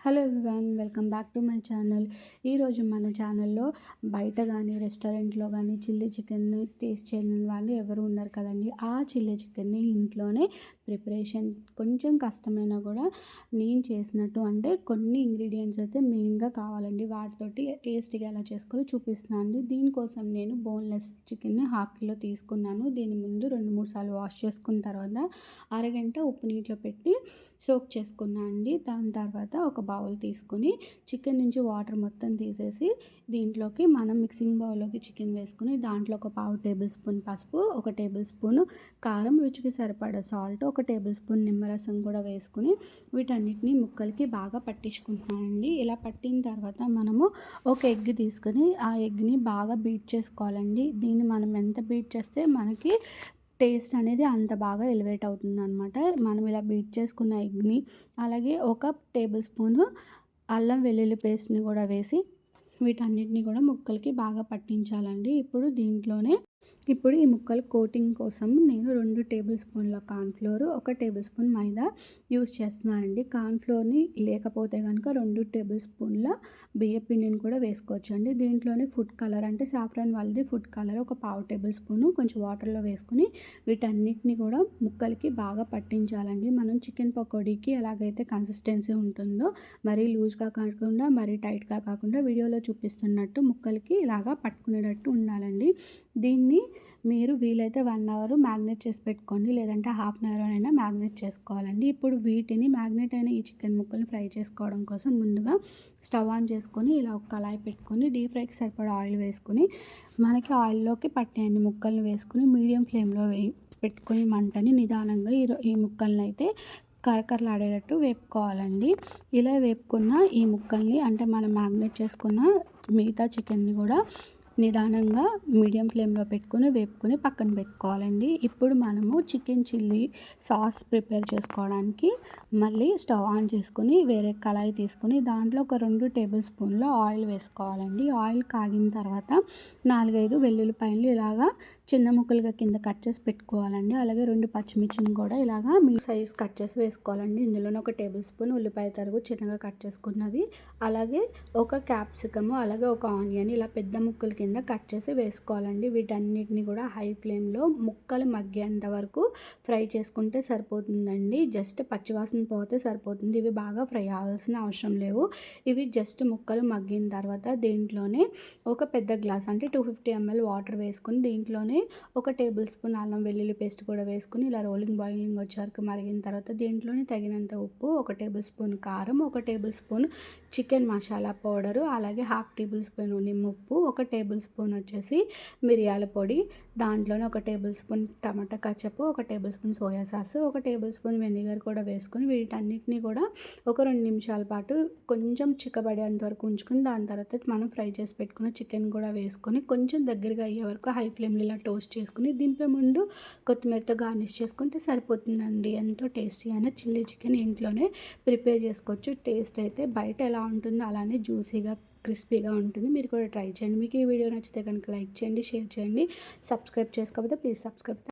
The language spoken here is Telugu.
Hello everyone welcome back to my channel. ఈరోజు మన ఛానల్లో బయట కానీ రెస్టారెంట్లో కానీ చిల్లీ చికెన్ని టేస్ట్ చేయని వాళ్ళు ఎవరు ఉన్నారు కదండి. ఆ చిల్లీ చికెన్ని ఇంట్లోనే ప్రిపరేషన్ కొంచెం కష్టమైనా కూడా నేను చేసినట్టు అంటే కొన్ని ఇంగ్రీడియంట్స్ అయితే మెయిన్గా కావాలండి. వాటితోటి టేస్ట్గా ఎలా చేసుకోవాలో చూపిస్తున్నాను అండి. దీనికోసం నేను బోన్లెస్ చికెన్ని హాఫ్ కిలో తీసుకున్నాను. దీని ముందు రెండు మూడు సార్లు వాష్ చేసుకున్న తర్వాత అరగంట ఉప్పు నీటిలో పెట్టి సోక్ చేసుకున్నాను అండి. దాని తర్వాత ఒక బౌల్ తీసుకుని చికెన్ నుంచి వాటర్ మొత్తం తీసేసి దీంట్లోకి మనం మిక్సింగ్ బౌల్లోకి చికెన్ వేసుకుని దాంట్లో ఒక పావు టేబుల్ స్పూన్ పసుపు ఒక టేబుల్ స్పూన్ కారం రుచికి సరిపడ సాల్ట్ ఒక టేబుల్ స్పూన్ నిమ్మరసం కూడా వేసుకుని వీటన్నిటిని ముక్కలకి బాగా పట్టించుకుంటున్నానండి. ఇలా పట్టిన తర్వాత మనము ఒక ఎగ్ తీసుకొని ఆ ఎగ్ని బాగా బీట్ చేసుకోవాలండి. దీన్ని మనం ఎంత బీట్ చేస్తే మనకి టేస్ట్ అనేది అంత బాగా ఎలివేట్ అవుతుంది అనమాట మనం ఇలా బీట్ చేసుకున్న ఎగ్ని అలాగే ఒక టేబుల్ స్పూన్ అల్లం వెల్లుల్లి పేస్ట్ని కూడా వేసి వీటన్నిటిని కూడా ముక్కలకి బాగా పట్టించాలండి. ఇప్పుడు దీంట్లోనే ఇప్పుడు ఈ ముక్కలు కోటింగ్ కోసం నేను రెండు టేబుల్ స్పూన్ల కార్న్ఫ్లోర్ ఒక టేబుల్ స్పూన్ మైదా యూస్ చేస్తున్నానండి. కార్న్ఫ్లోర్ని లేకపోతే కనుక రెండు టేబుల్ స్పూన్ల బియ్య పిండిని కూడా వేసుకోవచ్చు అండి దీంట్లోనే ఫుడ్ కలర్ అంటే సాఫ్రాన్ వాళ్ళది ఫుడ్ కలర్ ఒక పావు టేబుల్ స్పూన్ కొంచెం వాటర్లో వేసుకుని వీటన్నిటిని కూడా ముక్కలకి బాగా పట్టించాలండి. మనం చికెన్ పకోడీకి ఎలాగైతే కన్సిస్టెన్సీ ఉంటుందో మరీ లూజ్గా కాకుండా మరీ టైట్గా కాకుండా వీడియోలో చూపిస్తున్నట్టు ముక్కలకి ఇలాగా పట్టుకునేటట్టు ఉండాలండి. దీన్ని మీరు వీలైతే వన్ అవర్ మ్యాగ్నేట్ చేసి పెట్టుకోండి. లేదంటే హాఫ్ అన్ అవర్ అయినా మ్యాగ్నేట్ చేసుకోవాలండి. ఇప్పుడు వీటిని మ్యాగ్నేట్ అయిన ఈ చికెన్ ముక్కల్ని ఫ్రై చేసుకోవడం కోసం ముందుగా స్టవ్ ఆన్ చేసుకొని ఇలా ఒక కళాయి పెట్టుకొని డీప్ ఫ్రైకి సరిపడా ఆయిల్ వేసుకొని మనకి ఆయిల్లోకి పట్టిన ముక్కలను వేసుకుని మీడియం ఫ్లేమ్లో వే పెట్టుకొని మంటని నిదానంగా ఈ ఈ ముక్కలను అయితే కరకరలాడేటట్టు వేపుకోవాలండి. ఇలా వేపుకున్న ఈ ముక్కల్ని అంటే మనం మ్యాగ్నేట్ చేసుకున్న మిగతా చికెన్ని కూడా నిదానంగా మీడియం ఫ్లేమ్లో పెట్టుకుని వేపుకొని పక్కన పెట్టుకోవాలండి. ఇప్పుడు మనము చికెన్ చిల్లీ సాస్ ప్రిపేర్ చేసుకోవడానికి మళ్ళీ స్టవ్ ఆన్ చేసుకుని వేరే కళాయి తీసుకొని దాంట్లో ఒక రెండు టేబుల్ స్పూన్ల ఆయిల్ వేసుకోవాలండి. ఆయిల్ కాగిన తర్వాత నాలుగైదు వెల్లుల్లిపాయలు ఇలాగా చిన్న ముక్కలుగా కింద కట్ చేసి పెట్టుకోవాలండి. అలాగే రెండు పచ్చిమిర్చిని కూడా ఇలాగా మీ సైజ్ కట్ చేసి వేసుకోవాలండి. ఇందులోనే ఒక టేబుల్ స్పూన్ ఉల్లిపాయ తరుగు చిన్నగా కట్ చేసుకున్నది. అలాగే ఒక క్యాప్సికము అలాగే ఒక ఆనియన్ ఇలా పెద్ద ముక్కలు కింద కింద కట్ చేసి వేసుకోవాలండి. వీటన్నిటిని కూడా హై ఫ్లేమ్లో ముక్కలు మగ్గేంత వరకు ఫ్రై చేసుకుంటే సరిపోతుందండి. జస్ట్ పచ్చివాసన పోతే సరిపోతుంది. ఇవి బాగా ఫ్రై అవ్వాల్సిన అవసరం లేవు. ఇవి జస్ట్ ముక్కలు మగ్గిన తర్వాత దీంట్లోనే ఒక పెద్ద గ్లాస్ అంటే టూ ఫిఫ్టీ ఎంఎల్ వాటర్ వేసుకుని దీంట్లోనే ఒక టేబుల్ స్పూన్ అల్లం వెల్లుల్లి పేస్ట్ కూడా వేసుకుని ఇలా రోలింగ్ బాయిలింగ్ వచ్చే వరకు మరిగిన తర్వాత దీంట్లోనే తగినంత ఉప్పు ఒక టేబుల్ స్పూన్ కారం ఒక tablespoon chicken masala powder అలాగే హాఫ్ టేబుల్ స్పూన్ నిమ్ముప్పు ఒక టేబుల్ టేబుల్ స్పూన్ వచ్చేసి మిరియాల పొడి దాంట్లోనే ఒక టేబుల్ స్పూన్ టమాటా కచ్చపు ఒక టేబుల్ స్పూన్ సోయా సాస్ ఒక టేబుల్ స్పూన్ వెనిగర్ కూడా వేసుకొని వీటన్నిటిని కూడా ఒక రెండు నిమిషాల పాటు కొంచెం చిక్కబడేంత వరకు ఉంచుకొని దాని తర్వాత మనం ఫ్రై చేసి పెట్టుకున్న చికెన్ కూడా వేసుకొని కొంచెం దగ్గరగా అయ్యే వరకు హై ఫ్లేమ్లో ఇలా టోస్ట్ చేసుకుని దింపే ముందు కొత్తిమీరతో గార్నిష్ చేసుకుంటే సరిపోతుందండి. ఎంతో టేస్టీ అయిన చిల్లీ చికెన్ ఇంట్లోనే ప్రిపేర్ చేసుకోవచ్చు. టేస్ట్ అయితే బయట ఎలా ఉంటుందో అలానే జ్యూసీగా క్రిస్పీగా ఉంటుంది. మీరు కూడా ట్రై చేయండి. మీకు ఈ వీడియో నచ్చితే కనుక లైక్ చేయండి షేర్ చేయండి. సబ్స్క్రైబ్ చేసుకోకపోతే ప్లీజ్ సబ్స్క్రైబ్